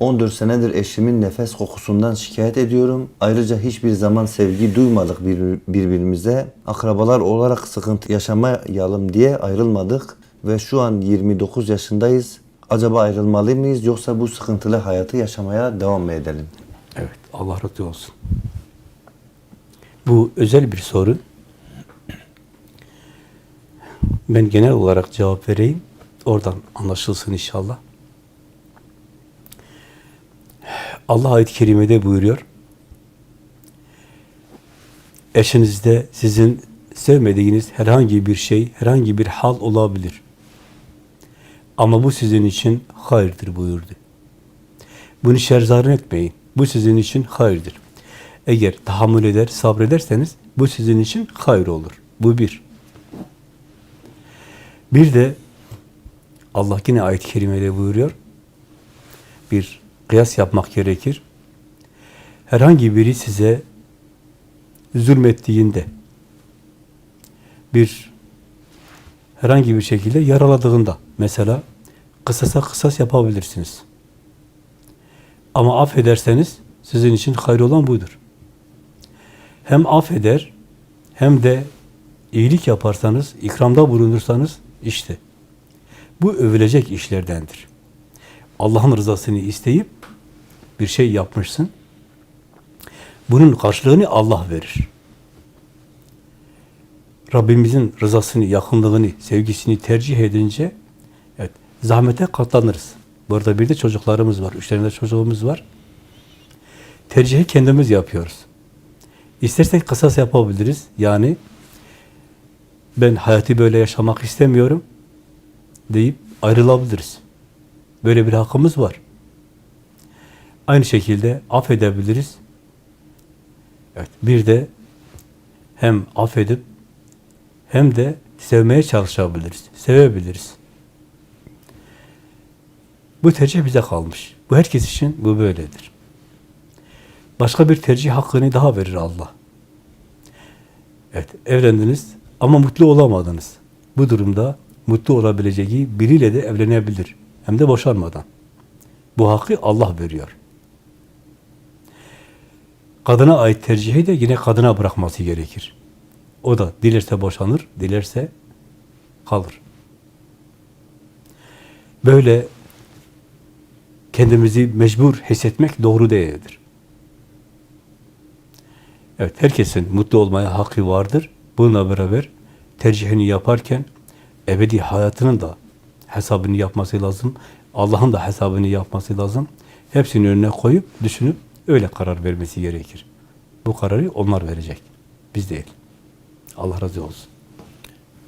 14 senedir eşimin nefes kokusundan şikayet ediyorum. Ayrıca hiçbir zaman sevgi duymadık bir- birbirimize. Akrabalar olarak sıkıntı yaşamayalım diye ayrılmadık ve şu an 29 yaşındayız. Acaba ayrılmalı mıyız yoksa bu sıkıntılı hayatı yaşamaya devam mı edelim? Evet, Allah razı olsun. Bu özel bir sorun. Ben genel olarak cevap vereyim. Oradan anlaşılsın inşallah. Allah ayet-i kerimede buyuruyor. Eşinizde sizin sevmediğiniz herhangi bir şey, herhangi bir hal olabilir. Ama bu sizin için hayırdır buyurdu. Bunu şerzarın etmeyin. Bu sizin için hayırdır. Eğer tahammül eder, sabrederseniz bu sizin için hayır olur. Bu bir. Bir de Allah yine ayet-i kerimede buyuruyor. Bir kıyas yapmak gerekir. Herhangi biri size zulmettiğinde bir herhangi bir şekilde yaraladığında mesela kısasa kısas yapabilirsiniz. Ama affederseniz sizin için hayır olan budur. Hem affeder hem de iyilik yaparsanız, ikramda bulunursanız işte bu övülecek işlerdendir. Allah'ın rızasını isteyip bir şey yapmışsın. Bunun karşılığını Allah verir. Rabbimizin rızasını, yakınlığını, sevgisini tercih edince evet, zahmete katlanırız. Bu arada bir de çocuklarımız var. Üç tane çocuğumuz var. Tercihi kendimiz yapıyoruz. İstersek kısas yapabiliriz. Yani ben hayatı böyle yaşamak istemiyorum deyip ayrılabiliriz. Böyle bir hakkımız var. Aynı şekilde affedebiliriz. Evet, bir de hem affedip hem de sevmeye çalışabiliriz, sevebiliriz. Bu tercih bize kalmış. Bu herkes için bu böyledir. Başka bir tercih hakkını daha verir Allah. Evet, evlendiniz ama mutlu olamadınız. Bu durumda mutlu olabileceği biriyle de evlenebilir. Hem de boşanmadan. Bu hakkı Allah veriyor. Kadına ait tercihi de yine kadına bırakması gerekir. O da dilerse boşanır, dilerse kalır. Böyle kendimizi mecbur hissetmek doğru değildir. Evet, herkesin mutlu olmaya hakkı vardır. Bununla beraber tercihini yaparken ebedi hayatının da hesabını yapması lazım. Allah'ın da hesabını yapması lazım. Hepsini önüne koyup, düşünüp öyle karar vermesi gerekir. Bu kararı onlar verecek. Biz değil. Allah razı olsun.